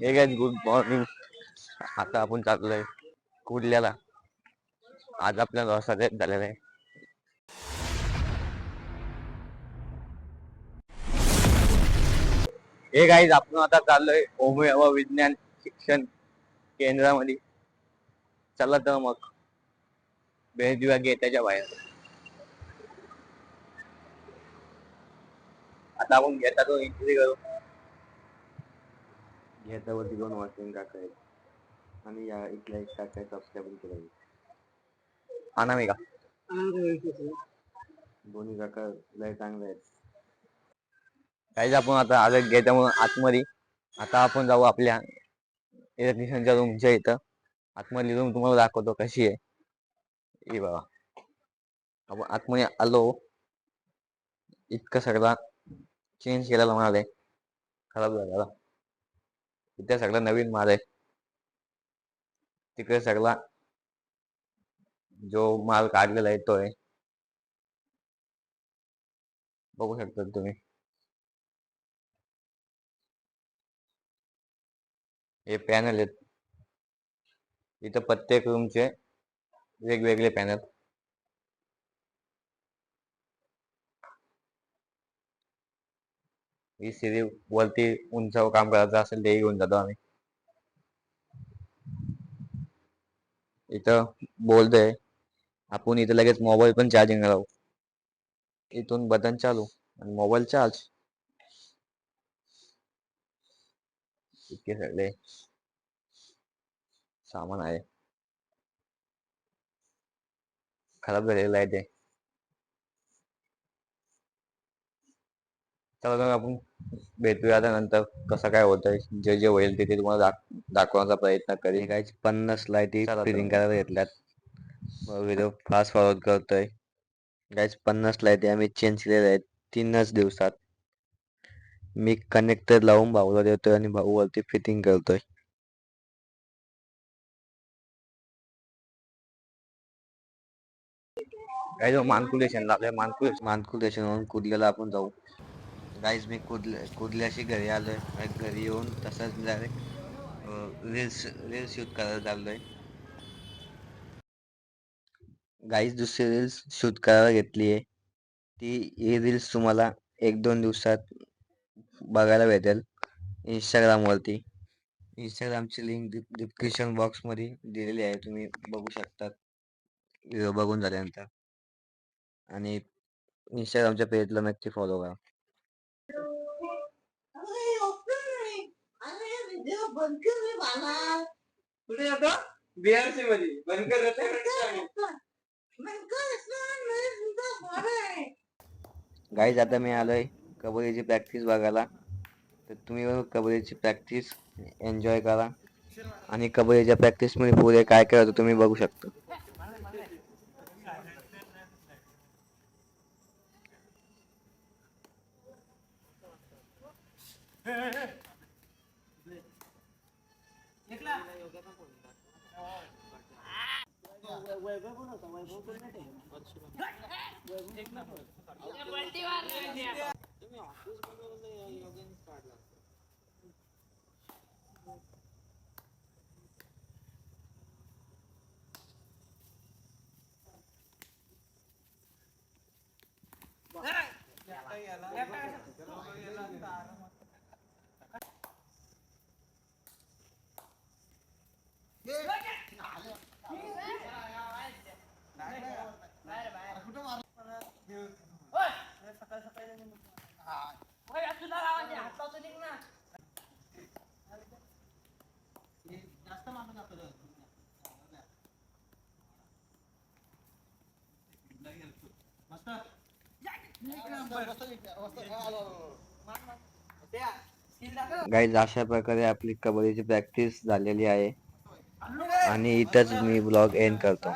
हे guys good morning. आता आपण चाललोय कुर्ल्याला. आज आपल्याला सगळ्यात झालेला आहे. हे गाईज आपण आता चाललोय होमिओ व विज्ञान शिक्षण केंद्रामध्ये. चला तर मग. भेट देऊया गेटाच्या बाहेर. आता आपण गेटातून एंट्री करू. घेतावरती दोन वॉचिंग काका आहेत आणि या इथल्या एक काका आहे सबस्क्राईब केलं अनामिका दोन्ही काका लय चांगले आहेत. काहीच आपण आता आलं गेटामधून आतमध्ये. आता आपण जाऊ आपल्या इलेक्ट्रिशियनच्या रूमच्या इथं. आतमधली रूम तुम्हाला दाखवतो कशी आहे. ए बाबा आपण आतमध्ये आलो. इतकं सगळा चेंज केलेला म्हणाले. खराब झाला. इथे सगळा नवीन माल आहे. तिकडे सगळा जो माल काढलेला आहे तो आहे. बघू शकता तुम्ही. हे पॅनल आहेत. इथं प्रत्येक रूमचे वेगवेगळे पॅनल ही सिरी वरती उंच काम करायचं असेल ते घेऊन जातो आम्ही. इथं बोलतोय आपण इथं लगेच मोबाईल पण चार्जिंग लावू इथून बटन चालू आणि मोबाईल चार्ज इतके सगळे सामान आहे. खराब झालेलं आहे ते. चला तर आपण भेटूया आता नंतर कसं काय होतंय जे जे होईल ते ते तुम्हाला दाख दाखवण्याचा प्रयत्न करेन. काही पन्नास लाईटी चला तर. फिटिंग करायला घेतल्यात. व्हिडिओ फास्ट फॉरवर्ड करतोय. गाईज पन्नास लाईटी आम्ही चेंज केलेल्या आहेत तीनच दिवसात. मी कनेक्टर लावून भाऊला देतोय आणि भाऊ वरती फिटिंग करतोय. काय जो मानकुलेशन मानकुलेशन मानकुल स्टेशनवरून कुर्ल्याला आपण जाऊ? गाईज मी कुर्ल्या कुदल्याशी घरी आलो आहे घरी येऊन तसंच डायरेक्ट रील्स रील्स शूट करायला चाललो आहे गाईज दुसरी रील्स शूट करायला घेतली आहे ती ही रील्स तुम्हाला एक दोन दिवसात बघायला भेटेल इंस्टाग्रामवरती इंस्टाग्रामची लिंक डिस्क्रिप्शन बॉक्समध्ये दिलेली आहे. तुम्ही बघू शकता व्हिडिओ बघून झाल्यानंतर. आणि इंस्टाग्रामच्या पेजला नक्की फॉलो करा. कुठे जातो बीआरसी मध्ये बनकर गाईज आता मी आलोय कबड्डीची प्रॅक्टिस बघायला. तर तुम्ही कबड्डीची प्रॅक्टिस एन्जॉय करा. आणि कबड्डीच्या प्रॅक्टिसमध्ये पुढे काय काय होतं तुम्ही बघू शकता. तुम्ही ऑफिस मध्ये योगेन काढला याला याला गाईज अशा प्रकारे आपली कबड्डीची प्रॅक्टिस झालेली आहे. आणि इथंच मी ब्लॉग एंड करतो.